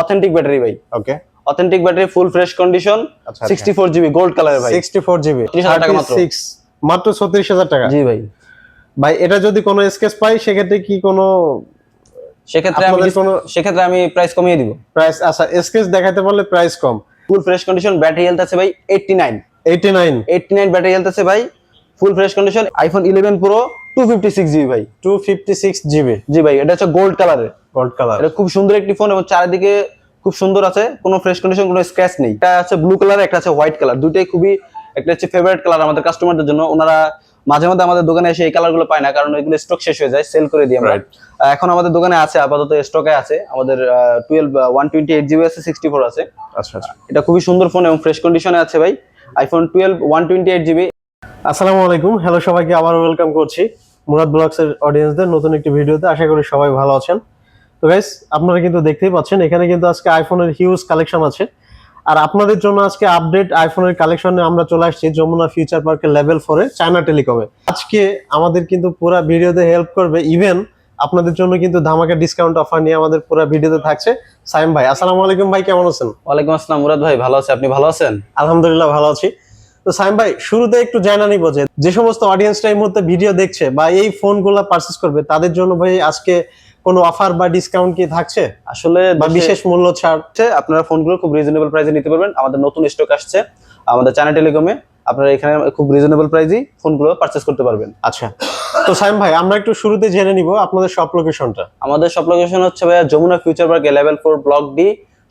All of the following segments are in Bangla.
অথেন্টিক ব্যাটারি ভাই। Okay authentic battery full fresh condition আচ্ছা, সিক্সটি ফোর জিবি গোল্ড কালারের ভাই। সিক্সটি ফোর জিবি 30,000 টাকা মাত্র। মাত্র ছত্রিশ হাজার টাকা। জি ভাই। ভাই এটা যদি কোনো স্কেচ পাই সেক্ষেত্রে কি কোনো সেক্ষেত্রে আমি সেক্ষেত্রে আমি প্রাইস কমিয়ে দিব। প্রাইস আচ্ছা স্কেচ দেখাতে পারলে প্রাইস কম। Full fresh condition battery health আছে ভাই eighty nine eighty nine eighty nine battery health আছে ভাই full fresh condition iPhone eleven pro two fifty six GB ভাই। টু ফিফটি সিক্স জিবি জি ভাই এটা হচ্ছে গোল্ড কালারের গোল্ড কালার এটা খুব সুন্দর একটি ফোন এবং চারিদিকে খুব সুন্দর আছে কোনো ফ্রেশ কন্ডিশন কোনো স্ক্র্যাচ নেই। এটা আছে ব্লু কালার একটা আছে হোয়াইট কালার দুইটাই খুবই একটা হচ্ছে ফেভারিট কালার আমাদের কাস্টমারদের জন্য। ওনারা মাঝে মাঝে আমাদের দোকানে এসে এই কালারগুলো পায় না কারণ এগুলো স্টক শেষ হয়ে যায় সেল করে দিই আমরা. এখন আমাদের দোকানে আছে আপাতত স্টকে আছে। আমাদের twelve one twenty eight GB আছে সিক্সটি ফোর আছে। আচ্ছা আচ্ছা। এটা খুবই সুন্দর ফোন এবং ফ্রেশ কন্ডিশনে আছে ভাই। IPhone twelve one twenty eight GB আসসালামু আলাইকুম। হ্যালো সবাইকে আবার ওয়েলকাম করছি। মুরাদ ব্লগস এর অডিয়েন্সদের নতুন একটি ভিডিওতে আশা করি সবাই ভালো আছেন। তো গাইস আপনারা কিন্তু দেখতেই পাচ্ছেন এখানে কিন্তু আজকে আইফোনের হিউজ কালেকশন আছে। আর আপনাদের জন্য আজকে আপডেট আইফোনের কালেকশনে আমরা চলে আসছি যমুনা ফিউচার পার্কের লেভেল ফোরে চায়না টেলিকমে আজকে আমাদের কিন্তু পুরো ভিডিওতে হেল্প করবে ইভেন আপনাদের জন্য কিন্তু ধামাকা ডিসকাউন্ট অফার নিয়ে আমাদের পুরো ভিডিওতে থাকছে সাইম ভাই। আসসালামু আলাইকুম ভাই কেমন আছেন? ওয়ালাইকুম আসসালাম মুরাদ ভাই ভালো আছে। আপনি ভালো আছেন? আলহামদুলিল্লাহ ভালো আছি। তো সাইম ভাই শুরুতে একটু জানা নিব যে যে সমস্ত অডিয়েন্সটা এই মুহূর্তে ভিডিও দেখছে বা এই ফোনগুলো পারচেস করবে তাদের জন্য ভাই আজকে কোনো অফার বা ডিসকাউন্ট কি থাকছে? আসলে বা বিশেষ মূল্য ছাড়? আপনারা ফোনগুলো খুব রিজনেবল প্রাইসে নিতে পারবেন। আমাদের নতুন স্টক আসছে আমাদের চায়না টেলিকমে আপনারা এখানে খুব রিজনেবল প্রাইসেই ফোনগুলো পারচেস করতে পারবেন। আচ্ছা তো সাইম ভাই আমরা একটু শুরুতে জেনে নিব আপনাদের শপ লোকেশনটা আমাদের সব লোকেশন হচ্ছে ভাইয়া Jamuna future park level four block D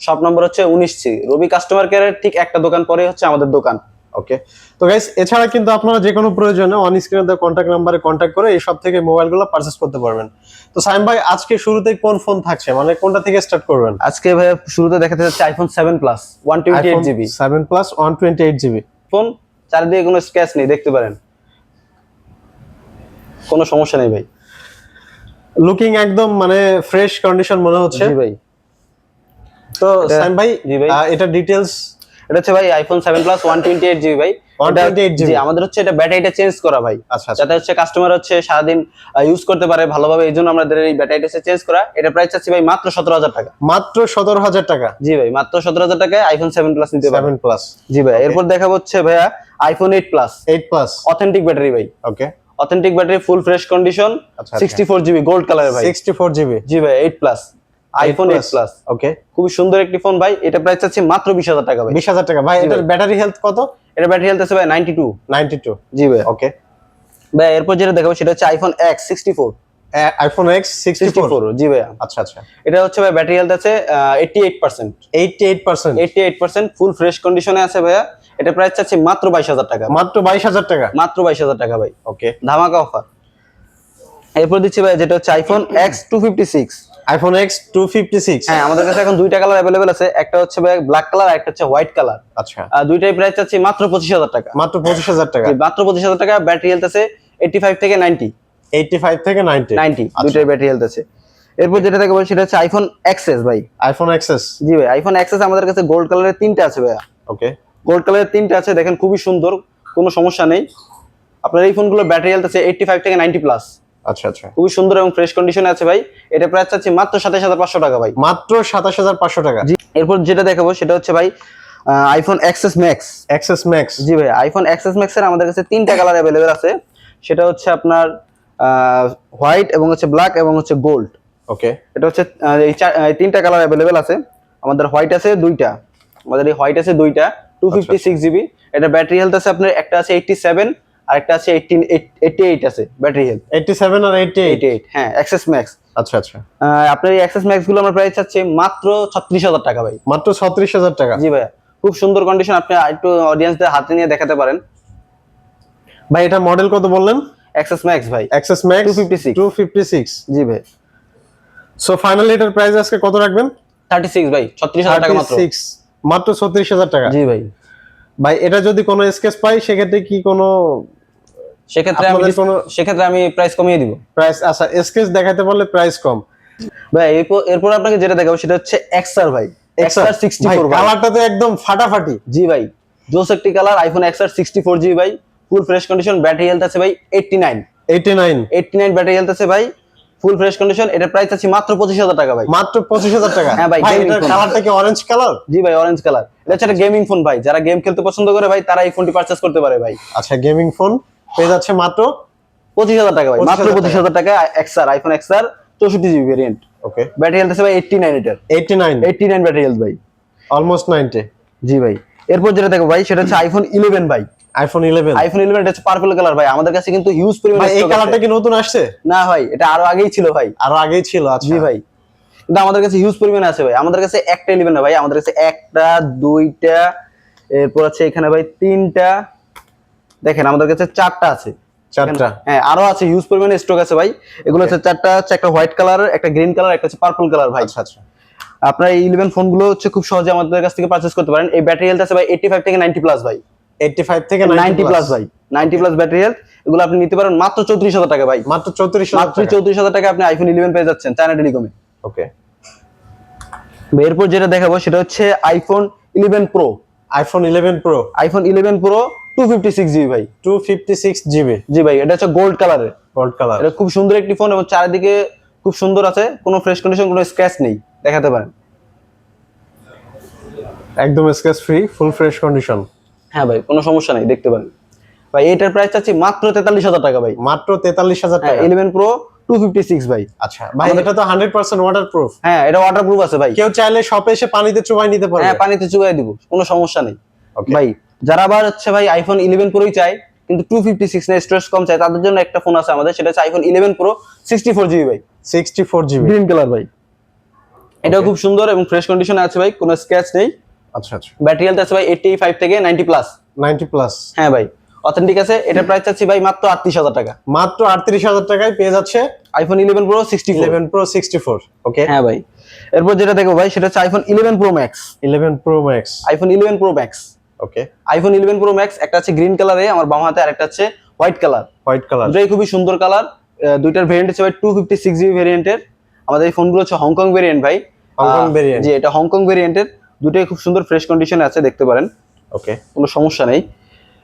shop number হচ্ছে উনিশ সি রবি কাস্টমার কেয়ারের ঠিক একটা দোকান পরে হচ্ছে আমাদের দোকান। ওকে তো গাইস এছাড়া কিন্তু আপনারা যে কোনো প্রয়োজনে অন স্ক্রিনে দেওয়া কন্ট্যাক্ট নাম্বারে কন্ট্যাক্ট করে এই সব থেকে মোবাইলগুলো পারচেস করতে পারবেন। তো সাইম ভাই আজকে শুরুতে কোন ফোন থাকছে? মানে কোনটা থেকে স্টার্ট করবেন? আজকে ভাইয়া শুরুতে দেখাতে যাচ্ছে iPhone seven plus one twenty eight GB seven plus one twenty eight GB phone চারিদিকে কোনো স্ক্র্যাচ নেই দেখতে পারেন। কোনো সমস্যা নেই ভাই। লুকিং একদম মানে ফ্রেশ কন্ডিশন মনে হচ্ছে। জি ভাই। তো সাইম ভাই জি ভাই। এটা ডিটেলস এটা হচ্ছে ভাই iPhone seven plus one twenty eight GB ভাই 128 এটা- GB জি আমাদের হচ্ছে এটা ব্যাটারিটা চেঞ্জ করা ভাই। আচ্ছা আচ্ছা। যাতে হচ্ছে কাস্টমার হচ্ছে সারাদিন ইউজ করতে পারে ভালোভাবে এই জন্য আমাদের এই ব্যাটারিটা চেঞ্জ করা। এটা প্রাইস চাচ্ছি ভাই মাত্র সতেরো হাজার টাকা। মাত্র সতেরো হাজার টাকা। জি ভাই মাত্র সতেরো হাজার টাকায় আইফোন সেভেন প্লাস নিতে পারবেন। সেভেন প্লাস জি ভাই এরপর দেখা হচ্ছে ভাইয়া iPhone eight plus eight plus authentic battery ভাই। Okay authentic battery full fresh condition আচ্ছা, sixty four GB gold colour ভাই। সিক্সটি ফোর জিবি জি ভাই eight plus iPhone eight plus okay খুবই সুন্দর একটি ফোন ভাই। এটা প্রাইস চাচ্ছি মাত্র বিশ হাজার টাকা ভাই। বিশ হাজার টাকা ভাই এটার ব্যাটারি হেলথ কত? এটা ব্যাটারি হেলথ আছে ভাই নাইনটি টু নাইনটি টু জি ভাই। ওকে ভাই এরপর যেটা দেখাবো সেটা হচ্ছে iPhone X sixty four iPhone X sixty four জি ভাইয়া। আচ্ছা আচ্ছা। এটা হচ্ছে ভাই ব্যাটারি হেলথ আছে eighty eight percent eighty eight percent eighty eight percent full fresh কন্ডিশনে আছে ভাইয়া। এটা প্রাইস চাচ্ছি মাত্র বাইশ হাজার টাকা। মাত্র বাইশ হাজার টাকা? মাত্র বাইশ হাজার টাকা ভাই। ওকে ধামাকা অফার এরপর দিচ্ছি ভাই যেটা হচ্ছে iPhone X two fifty six iPhone X two fifty six হ্যাঁ আমাদের কাছে এখন দুইটা কালার অ্যাভেলেবেল আছে একটা হচ্ছে ব্ল্যাক কালার একটা হচ্ছে হোয়াইট কালার আচ্ছা। দুইটাই প্রাইস চাচ্ছি মাত্র পঁচিশ হাজার টাকা। মাত্র পঁচিশ হাজার টাকা। মাত্র পঁচিশ হাজার টাকা ব্যাটারি হেলথ আছে এইটটি ফাইভ থেকে নাইনটি এইটটি ফাইভ থেকে নাইনটি নাইনটি আচ্ছা। দুইটাই ব্যাটারি হেলথ আছে এরপর যেটা দেখব সেটা হচ্ছে আইফোন এক্সেস ভাই। আইফোন এক্সেস জি ভাই আইফোন এক্সেস আমাদের কাছে গোল্ড কালারের তিনটা আছে ভাইয়া। ওকে গোল্ড কালারের তিনটা আছে দেখেন খুবই সুন্দর কোনো সমস্যা নেই। আপনার এই ফোনগুলো ব্যাটারি হেলথ আছে এইটটি ফাইভ থেকে নাইনটি প্লাস আচ্ছা আচ্ছা। খুবই সুন্দর এবং ফ্রেশ কন্ডিশনে আছে ভাই। এটা প্রাইস চাচ্ছি মাত্র সাতাশ হাজার পাঁচশো টাকা ভাই। মাত্র সাতাশ হাজার পাঁচশো টাকা। জি। এরপর যেটা দেখাবো সেটা হচ্ছে ভাই iPhone XS Max XS Max জি ভাই আইফোন এক্সেস ম্যাক্স এর আমাদের কাছে তিনটা কালার অ্যাভেলেবেল আছে। সেটা হচ্ছে আপনার হোয়াইট এবং হচ্ছে ব্ল্যাক এবং হচ্ছে গোল্ড ওকে এটা হচ্ছে এই তিনটা কালার অ্যাভেলেবেল আছে। আমাদের হোয়াইট আছে দুইটা। আমাদের এই হোয়াইট আছে দুইটা টু ফিফটি সিক্স জিবি এটা ব্যাটারি হেলথ আছে আপনার একটা আছে এইটটি সেভেন আর একটা আছে এইটিন এইটটি এইট আছে ব্যাটারি হেলথ এইটটি সেভেন আর এইটটি এইট এইটি এইট হ্যাঁ অ্যাক্সেস ম্যাক্স আচ্ছা আচ্ছা। আপনার এই অ্যাক্সেস ম্যাক্সগুলো আমরা প্রাইস চাচ্ছি মাত্র ছত্রিশ হাজার টাকা ভাই। মাত্র ছত্রিশ হাজার টাকা? জি ভাইয়া খুব সুন্দর কন্ডিশন আপনি একটু অডিয়েন্সদের হাতে নিয়ে দেখাতে পারেন। ভাই এটা মডেল কত বললেন? অ্যাক্সেস ম্যাক্স ভাই। XS Max 256 two fifty six জি ভাই। সো ফাইনালি এটার প্রাইস আজকে কত রাখবেন? থার্টি সিক্স ভাই ছত্রিশ হাজার টাকা মাত্র। সিক্স মাত্র ছত্রিশ হাজার টাকা। জি ভাই। ভাই এটা যদি কোনো স্কেচ পাই সেক্ষেত্রে কি কোনো সেক্ষেত্রে আমি সেক্ষেত্রে আমি প্রাইস কমিয়ে দিব। প্রাইস আচ্ছা স্কেচ দেখাতে পারলে প্রাইস কম। ভাই এরপর আপনাকে যেটা দেখাবো সেটা হচ্ছে এক্সআর ভাই। এক্সআর সিক্সটি ফোর কালারটা তো একদম ফাটাফাটি। জি ভাই জোস একটি colour iPhone XR sixty four জি ভাই। Full fresh condition battery health আছে ভাই eighty nine eighty nine eighty nine battery health আছে ভাই ফুল ফ্রেশ কন্ডিশন এটার প্রাইস আছে মাত্র পঁচিশ হাজার টাকা ভাই। মাত্র পঁচিশ হাজার টাকা? হ্যাঁ ভাই, এটার কালারটা কি অরেঞ্জ কালার জি ভাই অরেঞ্জ কালার এটা হচ্ছে একটা গেমিং ফোন ভাই যারা গেম খেলতে পছন্দ করে ভাই তারা এই ফোনটি পারচেস করতে পারে ভাই। আচ্ছা গেমিং ফোন পেয়ে যাচ্ছে মাত্র পঁচিশ হাজার টাকা ভাই। মাত্র পঁচিশ হাজার টাকা এক্সআর আইফোন এক্সআর চৌষট্টি GB variant okay battery health আছে ভাই এইটটি নাইন এটার eighty nine eighty nine battery health ভাই। অলমোস্ট নাইনটি জি ভাই। এরপর যেটা দেখো ভাই সেটা হচ্ছে আইফোন ইলেভেন ভাই। আইফোন ইলেভেন আইফোন ইলেভেন এটা হচ্ছে পার্পল কালার ভাই। আমাদের কাছে কিন্তু হিউজ পরিমাণে ভাই এই কালারটা কি নতুন আসছে? না ভাই এটা আরও আগেই ছিল ভাই। আরও আগেই ছিল আচ্ছা। জি ভাই। কিন্তু আমাদের কাছে হিউজ পরিমাণে আছে ভাই। আমাদের কাছে একটা ইলেভেন না ভাই। আমাদের কাছে একটা দুইটা এরপর আছে এখানে ভাই তিনটা দেখেন আমাদের কাছে চারটা আছে। চারটা। হ্যাঁ আরও আছে হিউজ পরিমাণে স্টক আছে ভাই। এগুলো হচ্ছে চারটা হচ্ছে একটা হোয়াইট কালার একটা গ্রিন কালার একটা হচ্ছে পার্পল কালার ভাই। আচ্ছা আচ্ছা। আপনার এই ইলেভেন ফোনগুলো হচ্ছে খুব সহজে আমাদের কাছ থেকে পারচেস করতে পারেন। এই ব্যাটারি হেলথ আছে ভাই এইটি ফাইভ থেকে নাইনটি প্লাস ভাই। এইটটি ফাইভ থেকে নাইনটি প্লাস ভাই। নাইনটি প্লাস ব্যাটারি হেলথ এগুলো আপনি নিতে পারেন মাত্র চৌত্রিশ হাজার টাকা ভাই। মাত্র চৌত্রিশ মাত্র চৌত্রিশ হাজার টাকা আপনি আইফোন ইলেভেন পেয়ে যাচ্ছেন চায়না টেলিকমে ওকে এরপর যেটা দেখাবো সেটা হচ্ছে iPhone eleven Pro iPhone eleven Pro iPhone eleven Pro two fifty six GB ভাই। Two fifty six GB. জি ভাই এটা হচ্ছে গোল্ড কালারের গোল্ড কালার এটা খুব সুন্দর একটি ফোন এবং চারিদিকে খুব সুন্দর আছে কোনো ফ্রেশ কন্ডিশন কোনো স্ক্র্যাচ নেই দেখাতে পারেন। একদম scratch free full fresh condition হ্যাঁ ভাই কোনো সমস্যা নেই দেখতে পারেন। ভাই এটার প্রাইস চাচ্ছি মাত্র তেতাল্লিশ হাজার টাকা ভাই। মাত্র তেতাল্লিশ হাজার হ্যাঁ টাকা। Eleven Pro two fifty six ভাই। আচ্ছা ভাই এটা তো হান্ড্রেড পার্সেন্ট ওয়াটার প্রুফ হ্যাঁ এটা ওয়াটার প্রুফ আছে ভাই। কেউ চাইলে শপে এসে পানিতে চুবাই নিতে পারবে। হ্যাঁ পানিতে চুবাই দিব কোনো সমস্যা নেই. ভাই যারা আবার হচ্ছে ভাই আইফোন ইলেভেন প্রোই চায় কিন্তু টু ফিফটি সিক্স না স্টোরেজ কম চায় তাদের জন্য একটা ফোন আছে আমাদের সেটা হচ্ছে iPhone eleven Pro sixty four GB ভাই। Sixty four GB green colour ভাই। এটাও খুব সুন্দর এবং ফ্রেশ কন্ডিশনে আছে ভাই কোনো স্ক্র্যাচ নেই। আচ্ছা আচ্ছা। ব্যাটারি হেলথ আছে ভাই এইটি ফাইভ থেকে নাইনটি প্লাস নাইনটি প্লাস হ্যাঁ ভাই অথেন্টিক আছে এটার প্রাইস চাচ্ছি ভাই মাত্র আটত্রিশ হাজার টাকা। মাত্র আটত্রিশ হাজার টাকায় পেয়ে যাচ্ছে iPhone eleven Pro sixty eleven Pro sixty four okay হ্যাঁ ভাই। এরপর যেটা দেখো ভাই সেটা হচ্ছে iPhone eleven Pro Max eleven Pro Max iPhone eleven Pro Max okay iPhone eleven Pro Max একটা আছে গ্রিন কালারে আমার বাম হাতে আর একটা আছে হোয়াইট কালার হোয়াইট কালার দুটাই খুবই সুন্দর কালার দুইটার ভেরিয়েন্ট ভাই টু ফিফটি সিক্স জিবি ভেরিয়েন্টের আমাদের এই ফোনগুলো হচ্ছে হংকং ভেরিয়েন্ট ভাই। হংকং ভেরিয়েন্ট জি এটা হংকং ভেরিয়েন্টের দুটোই খুব সুন্দর ফ্রেশ কন্ডিশনে আছে দেখতে পারেন। ওকে কোনো সমস্যা নেই।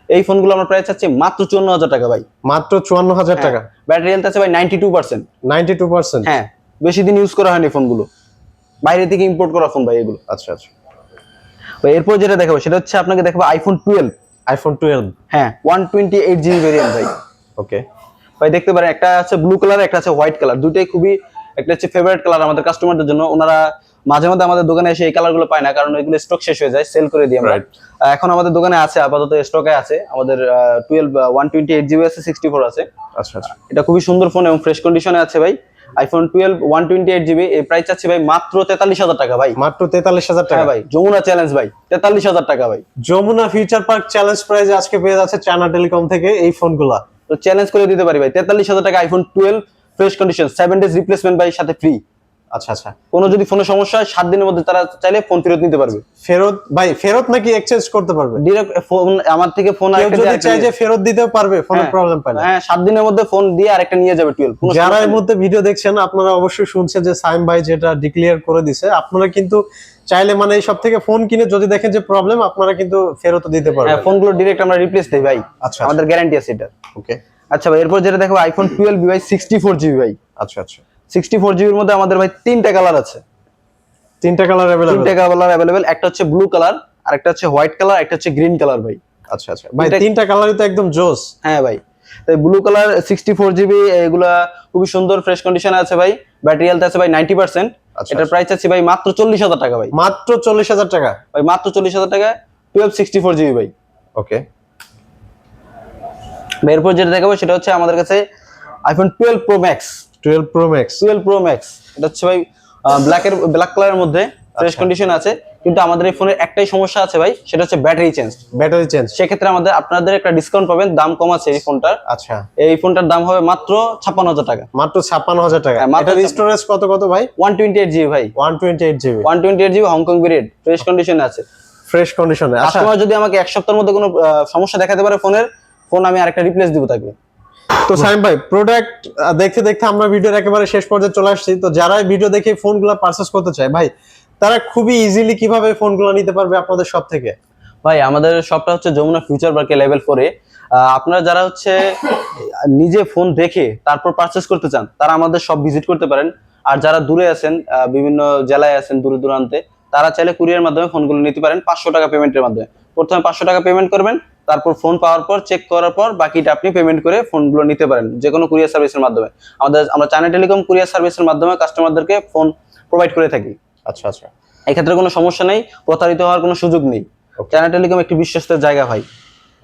এই ফোনগুলো আমরা প্রাইস চাচ্ছি মাত্র চুয়ান্ন হাজার টাকা ভাই। মাত্র চুয়ান্ন হাজার টাকা। ব্যাটারি হেলথ আছে ভাই ninety two percent ninety two percent হ্যাঁ বেশি দিন ইউজ করা হয়নি ফোনগুলো বাইরে থেকে ইম্পোর্ট করা ফোন ভাই এগুলো। আচ্ছা আচ্ছা। এরপর যেটা দেখাবো সেটা হচ্ছে আপনাকে দেখাবো আইফোন টুয়েলভ আইফোন টুয়েলভ হ্যাঁ one twenty eight GB variant ভাই। ওকে ভাই দেখতে পারেন একটা আছে ব্লু কালার একটা আছে হোয়াইট কালার দুটোই খুবই একটা হচ্ছে ফেভারিট কালার আমাদের কাস্টমারদের জন্য। ওনারা মাঝে মধ্যে আমাদের দোকানে এসে এই কালারগুলো পায় না কারণ এগুলো স্টক শেষ হয়ে যায় সেল করে দিই আমরা। এখন আমাদের দোকানে আছে আপাতত স্টকে আছে। আমাদের twelve one twenty eight GB আছে সিক্সটি ফোর আছে। আচ্ছা আচ্ছা। এটা খুবই সুন্দর ফোন এবং ফ্রেশ কন্ডিশনে আছে ভাই। IPhone twelve one twenty eight GB এই প্রাইস চাচ্ছি ভাই মাত্র তেতাল্লিশ হাজার টাকা ভাই। মাত্র তেতাল্লিশ হাজার টাকা। হ্যাঁ ভাই যমুনা চ্যালেঞ্জ ভাই তেতাল্লিশ হাজার টাকা ভাই। Jamuna future park challenge price আজকে পেয়ে যাচ্ছে চায়না টেলিকম থেকে এই ফোনগুলা তো চ্যালেঞ্জ করে দিতে পারি ভাই তেতাল্লিশ হাজার টাকা iPhone twelve fresh condition seven days replacement ভাই সাথে ফ্রি আচ্ছা আচ্ছা। কোনো যদি ফোনের সমস্যা হয় সাত দিনের মধ্যে তারা চাইলে ফোন ফেরত নিতে পারবে। ফেরত ভাই ফেরত নাকি এক্সচেঞ্জ করতে পারবে? ডিরেক্ট ফোন আমার থেকে ফোন কেউ যদি চায় যে ফেরত দিতেও পারবে ফোনের প্রবলেম পায় না। হ্যাঁ সাত দিনের মধ্যে ফোন দিয়ে আরেকটা নিয়ে যাবে টুয়েলভ। যারা এর মধ্যে ভিডিও দেখছেন আপনারা অবশ্যই শুনছেন যে সাইম ভাই যেটা ডিক্লেয়ার করে দিছে। আপনারা কিন্তু চাইলে মানে সব থেকে ফোন কিনে যদি দেখেন যে প্রবলেম আপনারা কিন্তু ফেরত দিতে হ্যাঁ পারবেন ফোনগুলো ডিরেক্ট আমরা রিপ্লেস দেই ভাই। আচ্ছা আমাদের গ্যারান্টি আছে এটা। ওকে আচ্ছা ভাই এরপর যেটা দেখো আইফোন টুয়েলভ ভাই সিক্সটি ফোর জিবি ভাই। আচ্ছা আচ্ছা। সিক্সটি ফোর জিবির মধ্যে আমাদের ভাই তিনটা কালার আছে। তিনটা কালার অ্যাভেলেবল তিনটা কালার অ্যাভেলেবেল একটা হচ্ছে ব্লু কালার আর একটা হচ্ছে হোয়াইট কালার একটা হচ্ছে গ্রিন কালার ভাই। আচ্ছা আচ্ছা। ভাই তিনটা- তিনটা কালারই তো একদম জোস। হ্যাঁ ভাই। তাই blue colour sixty four GB এগুলা খুবই সুন্দর ফ্রেশ কন্ডিশনে আছে ভাই। ব্যাটারি হেলথ আছে ভাই নাইনটি পার্সেন্ট আচ্ছা, এটার প্রাইস আছে ভাই মাত্র চল্লিশ হাজার টাকা ভাই। মাত্র চল্লিশ হাজার টাকা। ভাই মাত্র চল্লিশ হাজার টাকা টুয়েলভ সিক্সটি ফোর জিবি ভাই ওকে এরপর যেটা দেখাবো সেটা হচ্ছে আমাদের কাছে iPhone twelve Pro Max twelve Pro Max twelve Pro Max এটা হচ্ছে ভাই ব্ল্যাকের ব্ল্যাক কালারের মধ্যে ফ্রেশ কন্ডিশন আছে। কিন্তু আমাদের এই ফোনের একটাই সমস্যা আছে ভাই সেটা হচ্ছে ব্যাটারি চেঞ্জ ব্যাটারি চেঞ্জ সেক্ষেত্রে আমাদের আপনাদের একটা ডিসকাউন্ট পাবেন দাম কম আছে এই ফোনটার আচ্ছা। এই ফোনটার দাম হবে মাত্র ছাপ্পান্ন হাজার টাকা। মাত্র ছাপ্পান্ন হাজার টাকা। হ্যাঁ, এটার স্টোরেজ কত কত ভাই? ওয়ান টোয়েন্টি এইট জিবি ভাই। One twenty eight GB one twenty eight GB Hong Kong variant fresh কন্ডিশনে আছে। ফ্রেশ কন্ডিশনে আচ্ছা। কাস্টমার যদি আমাকে এক সপ্তাহের মধ্যে কোনো সমস্যা দেখাতে পারে ফোনের ফোন আমি আরেকটা রিপ্লেস দিব তাকে। তো সাইম ভাই প্রোডাক্ট দেখতে দেখতে আমরা ভিডিওর একেবারে শেষ পর্যায়ে চলে আসছি। তো যারা ভিডিও দেখে ফোনগুলো পারচেস করতে চায়, ভাই, তারা খুবই ইজিলি কীভাবে ফোনগুলো নিতে পারবে আপনাদের সব থেকে? ভাই, আমাদের শপটা হচ্ছে যমুনা ফিউচার পার্কে লেভেল ফোরে আপনারা যারা হচ্ছে, নিজে ফোন দেখে তারপর পারচেস করতে চান, তারা আমাদের সব ভিজিট করতে পারেন। আর যারা দূরে আছেন বিভিন্ন জেলায় আছেন দূরে দূরান্তে, তারা চাইলে কুরিয়ার মাধ্যমে ফোনগুলো নিতে পারেন। পাঁচশো টাকা পেমেন্টের মাধ্যমে। প্রথমে পাঁচশো টাকা পেমেন্ট করবেন তারপর ফোন পাওয়ার পর চেক করার পর বাকিটা আপনি পেমেন্ট করে ফোনগুলো নিতে পারেন যে কোনো কুরিয়ার সার্ভিসের মাধ্যমে। আমাদের আমরা চায়না টেলিকম কুরিয়ার সার্ভিসের মাধ্যমে কাস্টমারদেরকে ফোন প্রোভাইড করে থাকি। আচ্ছা আচ্ছা। এক্ষেত্রে কোনো সমস্যা নেই প্রতারিত হওয়ার কোনো সুযোগ নেই. চায়না টেলিকম একটি বিশ্বস্ত জায়গা ভাই।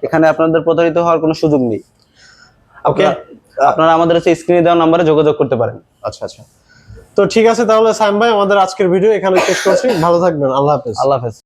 এখানে আপনাদের প্রতারিত হওয়ার কোনো সুযোগ নেই। ওকে আপনারা- আপনারা আমাদের হচ্ছে স্ক্রিনে দেওয়া নাম্বারে যোগাযোগ করতে পারেন। আচ্ছা আচ্ছা। তো ঠিক আছে তাহলে সাইম ভাই আমাদের আজকের ভিডিও এখানে শেষ করছি। ভালো থাকবেন। আল্লাহ হাফেজ। আল্লাহ হাফেজ।